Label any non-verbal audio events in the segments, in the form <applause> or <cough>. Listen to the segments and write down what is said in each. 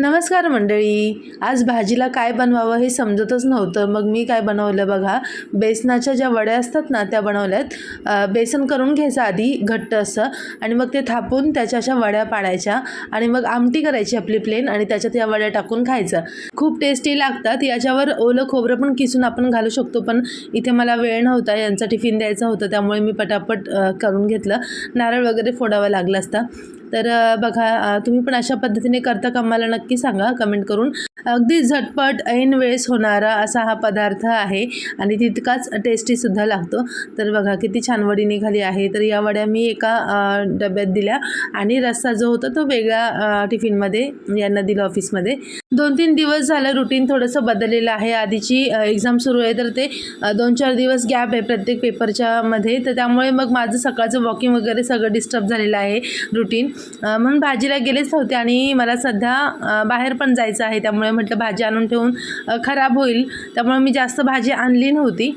नमस्कार मंडळी. आज भाजीला काय बनवावं हे समजतच नव्हतं. मग मी काय बनवलं बघा. बेसनाच्या ज्या वड्या असतात ना त्या बनवल्यात. बेसन करून घ्यायचं आधी घट्ट असं. आणि मग ते थापून त्याच्या अशा वड्या पाडायच्या. आणि मग आमटी करायची आपली प्लेन आणि त्याच्यात या वड्या टाकून खायचं. खूप टेस्टी लागतात. याच्यावर ओलं खोबरं पण किसून आपण घालू शकतो पण इथे मला वेळ नव्हता. यांचा टिफिन द्यायचा होता त्यामुळे मी पटापट करून घेतलं. नारळ वगैरे फोडावा लागला असता. तर बघा तुम्ही पण अशा पद्धतीने करता का मला नक्की सांगा कमेंट करून. अगदी झटपट ऐन वेळेस होणारा असा हा पदार्थ आहे आणि तितकाच टेस्टीसुद्धा लागतो. तर बघा किती छान वडी निघाली आहे. तर या वड्या मी एका डब्यात दिल्या आणि रस्सा जो होता तो वेगळ्या टिफिनमध्ये यांना दिला ऑफिसमध्ये. दोन तीन दिवस झालं रुटीन थोडंसं बदललेलं आहे. आधीची एक्झाम सुरू आहे तर ते दोन चार दिवस गॅप आहे प्रत्येक पेपरच्या मध्ये. तर त्यामुळे मग माझं सकाळचं वॉकिंग वगैरे सगळं डिस्टर्ब झालेलं आहे रुटीन म्हणून भाजीला गेलेच नव्हते आणि मला सध्या बाहेर पण जायचं आहे. त्यामुळे म्हटलं भाजी आणून ठेवून खराब होईल. त्यामुळे मी जास्त भाजी आणली नव्हती.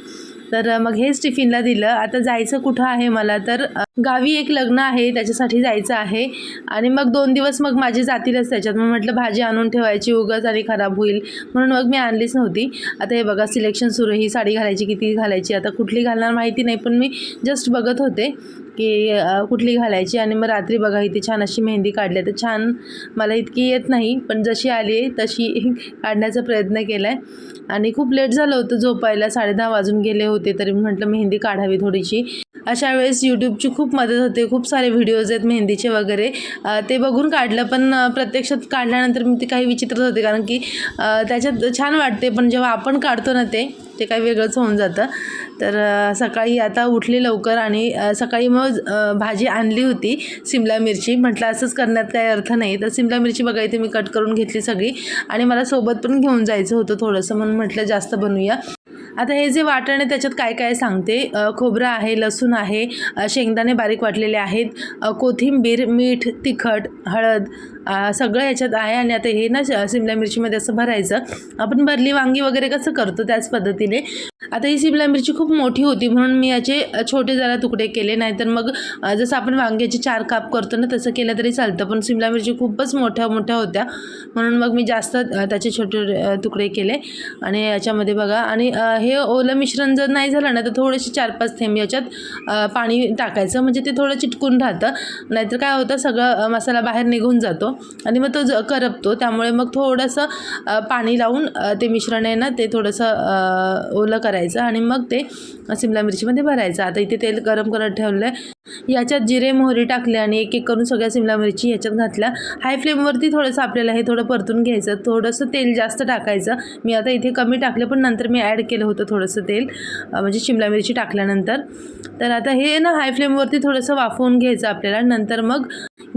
तर मग हेच टिफिनला दिलं. आता जायचं कुठं आहे मला? तर गावी एक लग्न आहे. त्याच्यासाठी जायचं आहे. आणि मग दोन दिवस मग माझे जातीलच त्याच्यात. मग म्हटलं भाजी आणून ठेवायची उगाच आणि खराब होईल. म्हणून मग मी आणलीच नव्हती. आता हे बघा सिलेक्शन सुरू ही साडी घालायची किती घालायची? आता कुठली घालणार माहिती नाही पण मी जस्ट बघत होते. की कुठली घालायची आणि मग रात्री बघा इथे छान अशी मेहंदी काढली. आहे. तर छान मला इतकी येत नाही पण जशी आली आहे तशी <laughs> काढण्याचा प्रयत्न केला आहे आणि खूप लेट झालं होतं झोपायला साडेदहा वाजून गेले होते तरी मी म्हटलं मेहंदी काढावी थोडीशी. अशा वेळेस यूट्यूबची खूप मदत होते खूप सारे व्हिडिओज आहेत मेहंदीचे वगैरे. ते बघून काढलं पण प्रत्यक्षात काढल्यानंतर मी ते काही विचित्रच होते कारण की त्याच्यात छान वाटते पण जेव्हा आपण काढतो ना ते ते काही वेगळंच होऊन जातं. तर सकाळी आता उठले लवकर आणि सकाळी मग भाजी आणली होती सिमला मिरची. म्हटलं असंच करण्यात काही अर्थ नाही. तर सिमला मिरची बघा इथे मी कट करून घेतली सगळी आणि मला सोबत पण घेऊन जायचं होतं थोडंसं. म्हणून म्हटलं जास्त बनवूया. आता हे जे वाटण आहे त्याच्यात काय काय सांगते? खोबरं आहे लसूण आहे शेंगदाणे बारीक वाटलेले आहेत कोथिंबीर मीठ तिखट हळद सगळं ह्याच्यात आहे आणि आता हे ना शिमला मिरचीमध्ये असं भरायचं. आपण भरली वांगी वगैरे कसं करतो त्याच पद्धतीने. आता ही शिमला मिरची खूप मोठी होती म्हणून मी याचे छोटे जरा तुकडे केले. नाहीतर मग जसं आपण वांग्याचे चार काप करतो ना तसं केलं तरी चालतं. पण शिमला मिरची खूपच मोठ्या मोठ्या होत्या. म्हणून मग मी जास्त त्याचे छोटे तुकडे केले. आणि याच्यामध्ये बघा आणि हे ओलं मिश्रण जर नाही झालं ना तर थोडेसे चार पाच थेंब याच्यात पाणी टाकायचं. म्हणजे ते थोडं चिटकून राहतं. नाहीतर काय होतं सगळं मसाला बाहेर निघून जातो. आणि मग तो ज करपतो. त्यामुळे मग थोडंसं पाणी लावून ते मिश्रण आहे ना ते थोडंसं ओलं करायचं आणि मग ते सिमला मिरचीमध्ये भरायचं. आता इथे तेल गरम करत ठेवलं आहे याच्यात जिरे मोहरी टाकले आणि एक एक करून सगळ्या सिमला मिरची ह्याच्यात घातल्या. हाय फ्लेमवरती थोडंसं आपल्याला हे थोडं परतून घ्यायचं. थोडंसं तेल जास्त टाकायचं. मी आता इथे कमी टाकलं पण नंतर मी ॲड केलं होतं थोडंसं तेल. म्हणजे शिमला मिरची टाकल्यानंतर. तर आता हे ना हाय फ्लेमवरती थोडंसं वाफवून घ्यायचं आपल्याला. नंतर मग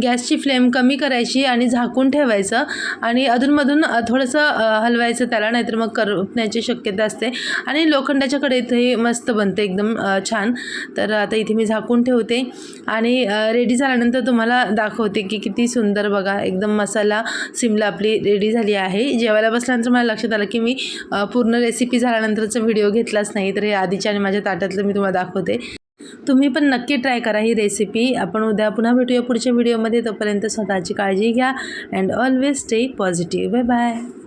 गॅसची फ्लेम कमी करायची आणि झाकून ठेवायचं आणि अधूनमधून थोडंसं हलवायचं त्याला नाहीतर मग करपण्याची शक्यता असते. आणि लोखंडाच्या कढईत हे मस्त बनते एकदम छान. तर आता इथे मी झाकून ठेवते. आणि रेडी झाल्यानंतर तुम्हाला दाखवते की किती सुंदर बघा एकदम मसाला सिमला आपली रेडी झाली आहे. जेवायला बसल्यानंतर मला लक्षात आलं की मी पूर्ण रेसिपी झाल्यानंतरचा व्हिडिओ घेतलाच नाही. तर हे आधीच्या आणि माझ्या ताटातलं मी तुम्हाला दाखवते. तुम्ही पण नक्की ट्राय करा ही रेसिपी आपण उद्या पुन्हा भेटूया पुढच्या व्हिडिओमध्ये तोपर्यंत स्वतःची काळजी घ्या and always stay positive bye bye